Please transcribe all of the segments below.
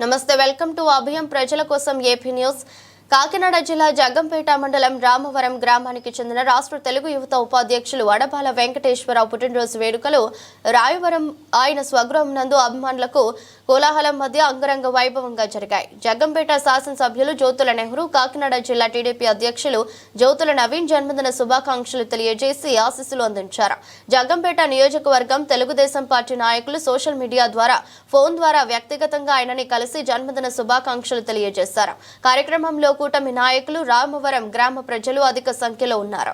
నమస్తే welcome to అభయం ప్రజల కోసం ఏపీ న్యూస్ కాకినాడ జిల్లా జగ్గంపేట మండలం రామవరం గ్రామానికి చెందిన రాష్ట్ర తెలుగు యువత ఉపాధ్యక్షులు అడపాల వెంకటేశ్వరరావు పుట్టినరోజు వేడుకలు రాయవరం ఆయన స్వగృహం నందు అభిమానులకు కోలాహలం మధ్య అంగరంగ వైభవంగా జరిగాయి. జగ్గంపేట శాసనసభ్యులు జ్యోతుల నెహ్రూ కాకినాడ జిల్లా టీడీపీ అధ్యక్షులు జ్యోతుల నవీన్ జన్మదిన శుభాకాంక్షలు తెలియజేసి ఆశీస్సులు అందించారు. జగ్గంపేట నియోజకవర్గం తెలుగుదేశం పార్టీ నాయకులు సోషల్ మీడియా ద్వారా ఫోన్ ద్వారా వ్యక్తిగతంగా ఆయనని కలిసి జన్మదిన శుభాకాంక్షలు తెలియజేశారు. కార్యక్రమంలో కూటమి నాయకులు రామవరం గ్రామ ప్రజలు అధిక సంఖ్యలో ఉన్నారు.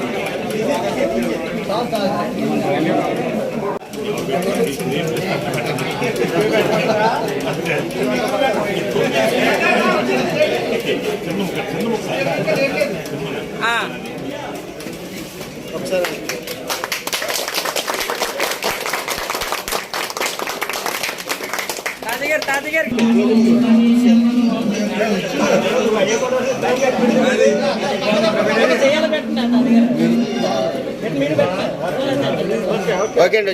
కొద్దిగా ఎక్కడ చెప్తున్నా తాతగారు తాతగారు చేయాలి పెట్టండి తాతగారు పెట్టి మీరు పెట్టండి ఓకే అండి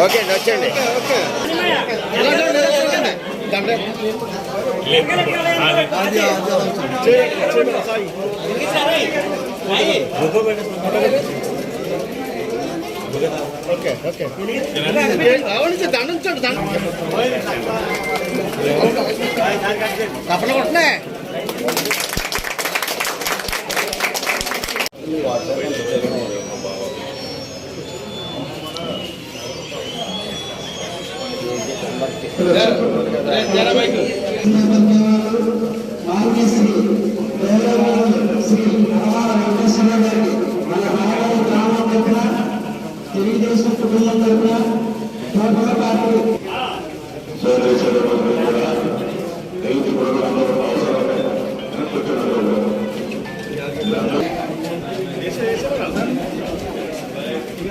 ఓకే అండి వచ్చండి ఓకే. ఓకే దండించండి దండం తెలుగుదేశం కుటుంబం తరఫున తోటల పార్టీ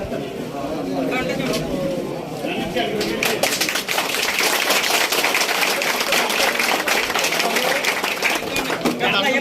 అలా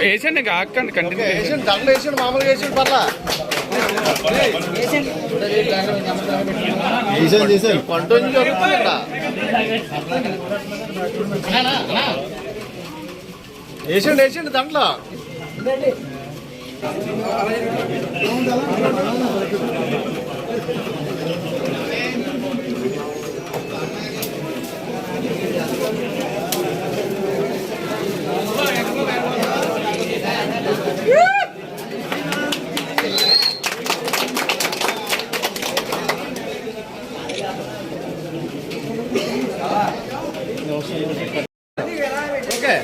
వేసండి ఇంకా ఆకండి కంటిన్యూ వేసాడు దండలు వేసాడు మామూలుగా వేసాడు పర్లా వస్తుంది ఇక్కడ వేసాడు వేసాడు దండలో ఓకే.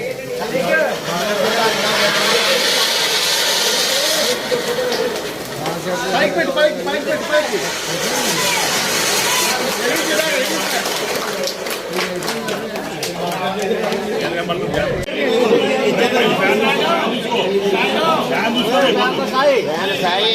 పైకి పెట్టి పైకి పైకి పైకి సాయి సాయి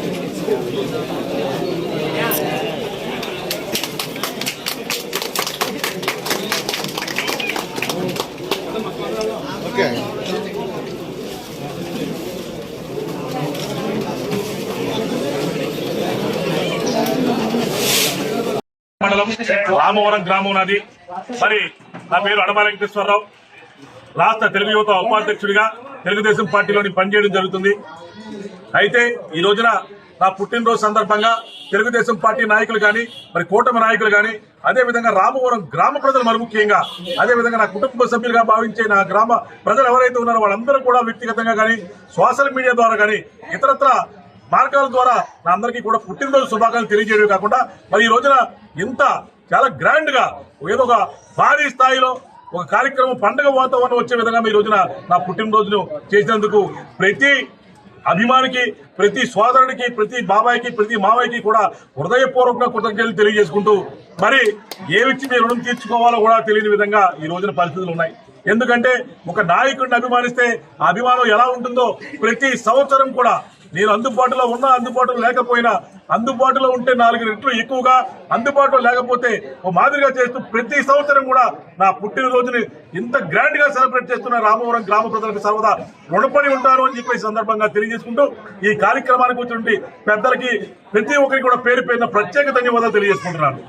మండలం రామవరం గ్రామం నాది. మరి నా పేరు అడమ వెంకటేశ్వరరావు. రాష్ట్ర తెలుగు యువత ఉపాధ్యక్షుడిగా తెలుగుదేశం పార్టీలోని పనిచేయడం జరుగుతుంది. అయితే ఈ రోజున నా పుట్టినరోజు సందర్భంగా తెలుగుదేశం పార్టీ నాయకులు కానీ మరి కూటమి నాయకులు కానీ అదే విధంగా రామవరం గ్రామ ప్రజలు మరి ముఖ్యంగా అదే విధంగా నా కుటుంబ సభ్యులుగా భావించే నా గ్రామ ప్రజలు ఎవరైతే ఉన్నారో వాళ్ళందరూ కూడా వ్యక్తిగతంగా కానీ సోషల్ మీడియా ద్వారా కానీ ఇతరత్ర మార్గాల ద్వారా నా అందరికీ కూడా పుట్టినరోజు శుభాకాంక్షలు తెలియజేయడం కాకుండా మరి ఈ రోజున ఇంత చాలా గ్రాండ్గా ఏదో ఒక భారీ స్థాయిలో ఒక కార్యక్రమం పండుగ వాతావరణం వచ్చే విధంగా ఈ రోజున నా పుట్టినరోజును చేసినందుకు ప్రతి అభిమానికి ప్రతి సోదరుడికి ప్రతి బాబాయికి ప్రతి మావయ్యకి కూడా హృదయపూర్వకంగా కృతజ్ఞతలు తెలియజేసుకుంటూ మరి ఏమిచ్చి మీ రుణం తీర్చుకోవాలో కూడా తెలియని విధంగా ఈ రోజున పరిస్థితులు ఉన్నాయి. ఎందుకంటే ఒక నాయకుడిని అభిమానిస్తే ఆ అభిమానం ఎలా ఉంటుందో ప్రతి సంవత్సరం కూడా నేను అందుబాటులో ఉన్నా అందుబాటులో లేకపోయినా అందుబాటులో ఉంటే నాలుగు రెట్లు ఎక్కువగా అందుబాటులో లేకపోతే ఓ మాదిరిగా చేస్తూ ప్రతి సంవత్సరం కూడా నా పుట్టినరోజుని ఇంత గ్రాండ్గా సెలబ్రేట్ చేస్తున్న రామవరం గ్రామ ప్రజలకు సర్వదా రుణపడి ఉంటాను అని చెప్పి సందర్భంగా తెలియజేసుకుంటూ ఈ కార్యక్రమానికి వచ్చినటువంటి పెద్దలకి ప్రతి ఒక్కరికి కూడా పేరు పేరున ప్రత్యేక ధన్యవాదాలు తెలియజేసుకుంటున్నాను.